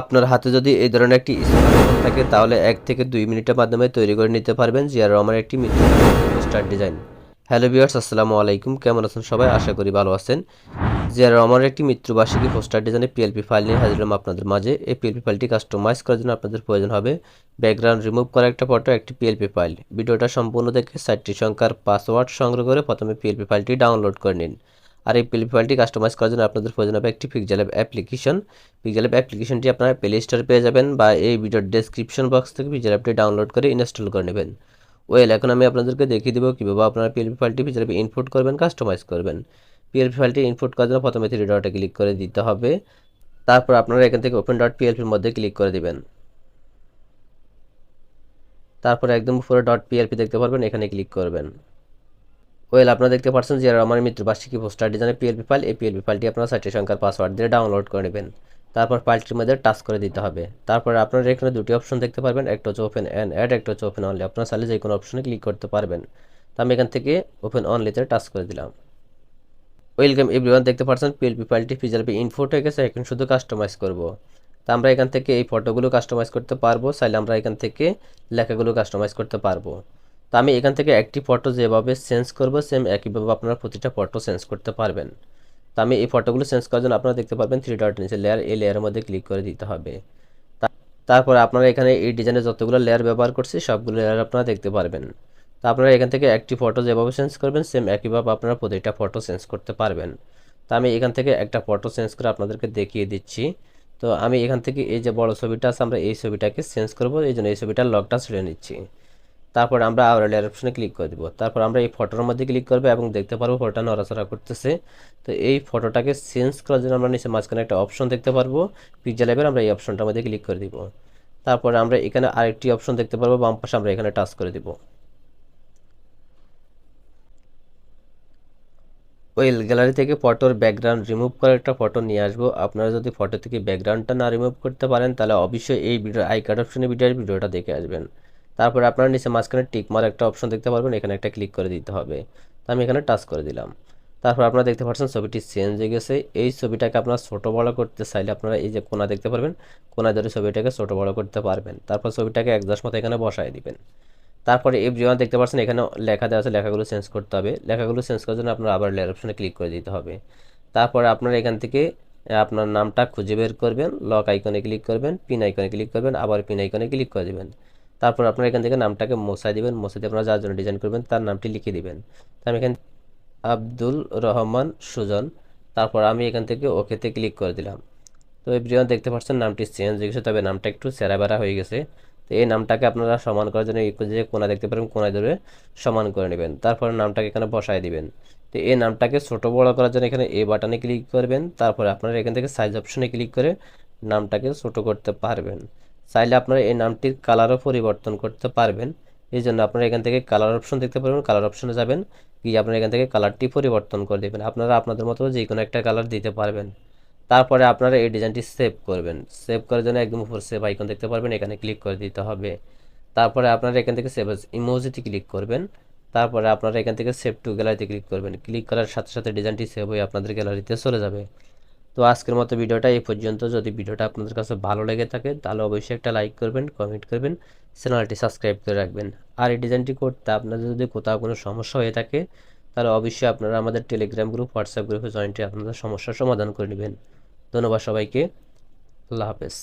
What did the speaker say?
আপনার হাতে যদি এই ধরনের একটি স্মার্টফোন থাকে, তাহলে এক থেকে দুই মিনিটের মাধ্যমে তৈরি করে নিতে পারবেন জিয়া রহমানের একটি স্টার ডিজাইন। হ্যালো ভিউয়ার্স, আসসালামু আলাইকুম। কেমন আছেন সবাই? আশা করি ভালো আছেন। জিয়া রহমানের একটি মৃত্যুবার্ষিকী পোস্টার ডিজাইনে পিএলপি ফাইল নিয়ে হাজির আপনাদের মাঝে। এই পিএলপি ফাইলটি কাস্টমাইজ করার জন্য আপনাদের প্রয়োজন হবে ব্যাকগ্রাউন্ড রিমুভ করা একটা ফটো একটি পিএলপি ফাইল ভিডিওটা সম্পূর্ণ দেখে সাইটটি সংখ্যার পাসওয়ার্ড সংগ্রহ করে প্রথমে পিএলপি ফাইলটি ডাউনলোড করে নিন। আর এই পিএলপি ফাইলটি কাস্টমাইজ করার জন্য আপনাদের প্রয়োজন হবে একটি পিকজেল অ্যাপ্লিকেশন পিকজেল অ্যাপ্লিকেশনটি আপনারা প্লে স্টোরে পেয়ে যাবেন বা এই ভিডিওর ডেসক্রিপশন বক্স থেকে পিকজেল অ্যাপটি ডাউনলোড করে ইনস্টল করে নেবেন। ওয়েল এখন আমি আপনাদেরকে দেখিয়ে দেবো কীভাবে আপনারা পিএলপি ফাইলটি পিকজেল অ্যাপে ইনপুট করবেন কাস্টমাইজ করবেন। পিএলপি ফাইলটি ইনপুট করার জন্য প্রথমে থ্রি ডটে ক্লিক করে দিতে হবে। তারপর আপনারা এখান থেকে ওপেন ডট পিএলপির মধ্যে ক্লিক করে দেবেন। তারপরে একদম উপরে ডট পিএলপি দেখতে পারবেন, এখানে ক্লিক করবেন। ওয়েল আপনারা দেখতে পাচ্ছেন যে আমার মৃত্যুবার্ষিকী পোস্টার ডিজাইনের পিএলপি ফাইল এই পিএলপি ফাইলটি আপনারা সাইটের সংখ্যার পাসওয়ার্ড দিয়ে ডাউনলোড করে নেবেন। তারপর ফাইলটির মধ্যে টাচ করে দিতে হবে। তারপরে আপনারা এখানে দুটি অপশন দেখতে পারবেন, একটা হচ্ছে ওপেন অ্যান্ড অ্যাড একটা হচ্ছে ওপেন অনলি আপনারা চাইলে যে কোনো অপশনে ক্লিক করতে পারবেন। তো আমি এখান থেকে ওপেন অনলিতে টাচ করে দিলাম। ওয়েলকাম এভরিওয়ান দেখতে পাচ্ছেন পিএলপি ফাইলটি ফিজারপি ইনফোট হয়ে গেছে, এখন শুধু কাস্টমাইজ করব। তা আমরা এখান থেকে এই ফটোগুলো কাস্টমাইজ করতে পারব, চাইলে আমরা এখান থেকে লেখাগুলো কাস্টমাইজ করতে পারব। তো আমি এখান থেকে একটি ফটো যেভাবে চেঞ্জ করব সেম একইভাবে আপনারা প্রতিটা ফটো চেঞ্জ করতে পারবেন। তো আমি এই ফটোগুলো চেঞ্জ করার জন্য আপনারা দেখতে পারবেন থ্রি ডট নিচে লেয়ার এই লেয়ারের মধ্যে ক্লিক করে দিতে হবে। তারপরে আপনারা এখানে এই ডিজাইনে যতগুলো লেয়ার ব্যবহার করছি, সবগুলো লেয়ার আপনারা দেখতে পারবেন। তো আপনারা এখান থেকে একটি ফটো যেভাবে চেঞ্জ করবেন সেম একইভাবে আপনারা প্রতিটা ফটো চেঞ্জ করতে পারবেন। তো আমি এখান থেকে একটা ফটো চেঞ্জ করে আপনাদেরকে দেখিয়ে দিচ্ছি। তো আমি এখান থেকে এই যে বড় ছবিটা আছে, আমরা এই ছবিটাকে চেঞ্জ করব, এই জন্য এই ছবিটার লকটা ছেড়ে নিচ্ছি। তারপর আমরা আবার লেয়ার অপশনে ক্লিক করে দিব। তারপর আমরা এই ফটোর মধ্যে ক্লিক করব এবং দেখতে পারব ফটোটা নড়াচড়া করতেছে। তো এই ফটোটাকে চেঞ্জ করার জন্য আমরা নিচে মাঝখানে একটা অপশন দেখতে পারব। পিকজা ল্যাবের আমরা এই অপশনটার মধ্যে ক্লিক করে দিব। তারপরে আমরা এখানে আরেকটি অপশন দেখতে পারব, বাম পাশে আমরা এখানে টাচ করে দিব। ওয়েল গ্যালারি থেকে ফটোর ব্যাকগ্রাউন্ড রিমুভ করে একটা ফটো নিয়ে আসব। আপনারা যদি ফটো থেকে ব্যাকগ্রাউন্ডটা না রিমুভ করতে পারেন, তাহলে অবশ্যই এই ভিডিও আই কার্ড অপশনে ভিডিওর ভিডিওটা দেখে আসবেন। তারপরে আপনারা নিচে মাঝখানে টিক মার একটা অপশন দেখতে পারবেন, এখানে একটা ক্লিক করে দিতে হবে। তো আমি এখানে টাচ করে দিলাম। তারপর আপনারা দেখতে পাচ্ছেন ছবিটি চেঞ্জ হয়ে গেছে। এই ছবিটাকে আপনারা ছোটো বড়ো করতে চাইলে আপনারা এই যে কোনা দেখতে পারবেন, কোনা ধরে ছবিটাকে ছোটো বড়ো করতে পারবেন। তারপর ছবিটাকে একদশ মতো এখানে বসায় দিবেন। তারপরে জীবন দেখতে পাচ্ছেন, এখানে লেখা দেওয়া আছে লেখাগুলো চেঞ্জ করতে হবে। লেখাগুলো চেঞ্জ করার জন্য আপনার আবার লেয়ার অপশনে ক্লিক করে দিতে হবে। তারপরে আপনারা এখান থেকে আপনার নামটা খুঁজে বের করবেন লক আইকনে ক্লিক করবেন পিন আইকনে ক্লিক করবেন, আবার পিন আইকনে ক্লিক করে দেবেন। তারপর আপনারা এখান থেকে নামটাকে মোসাই দিবেন মোছাই দিয়ে আপনারা যার জন্য ডিজাইন করবেন তার নামটি লিখে দিবেন। তো আমি এখানে আব্দুল রহমান সুজন, তারপর আমি এখান থেকে ওকেতে ক্লিক করে দিলাম। তো এভরিওয়ান দেখতে পাচ্ছেন নামটি চেঞ্জ হয়ে গেছে, তবে নামটা একটু বেড়া হয়ে গেছে। তো এই নামটাকে আপনারা সমান করার জন্য যে কোনা দেখতে পারেন, কোনায় ধরে সমান করে নেবেন। তারপর নামটাকে এখানে বসায় দিবেন। তো এই নামটাকে ছোটো বড় করার জন্য এখানে এই বাটনে ক্লিক করবেন। তারপরে আপনারা এখান থেকে সাইজ অপশনে ক্লিক করে নামটাকে ছোট করতে পারবেন। চাইলে আপনারা এই নামটির কালারও পরিবর্তন করতে পারবেন। এই জন্য আপনারা এখান থেকে কালার অপশন দেখতে পারবেন। কালার অপশনে যাবেন, গিয়ে আপনারা এখান থেকে কালারটি পরিবর্তন করে দেবেন আপনারা আপনাদের মতো যে কোনো একটা কালার দিতে পারবেন। তারপরে আপনারা এই ডিজাইনটি সেভ করবেন। সেভ করার জন্য একদম উপর সেভ আইকন দেখতে পারবেন। এখানে ক্লিক করে দিতে হবে। তারপরে আপনারা এখান থেকে সেভ ইমোজিটি ক্লিক করবেন। তারপরে আপনারা এখান থেকে সেভ টু গ্যালারিতে ক্লিক করবেন। ক্লিক করার সাথে সাথে ডিজাইনটি সেভ হয়ে আপনাদের গ্যালারিতে চলে যাবে। তো আজকের মতো ভিডিওটা এই পর্যন্ত। যদি ভিডিওটা আপনাদের কাছে ভালো লেগে থাকে, তাহলে অবশ্যই একটা লাইক করবেন, কমেন্ট করবেন, চ্যানেলটি সাবস্ক্রাইব করে রাখবেন। আর এই ডিজাইনটি করতে আপনাদের যদি কোথাও কোনো সমস্যা হয়ে থাকে, তাহলে অবশ্যই আপনারা আমাদের টেলিগ্রাম গ্রুপ, হোয়াটসঅ্যাপ গ্রুপে জয়েন্টে আপনাদের সমস্যার সমাধান করে নেবেন। ধন্যবাদ সবাইকে। আল্লাহ হাফেজ।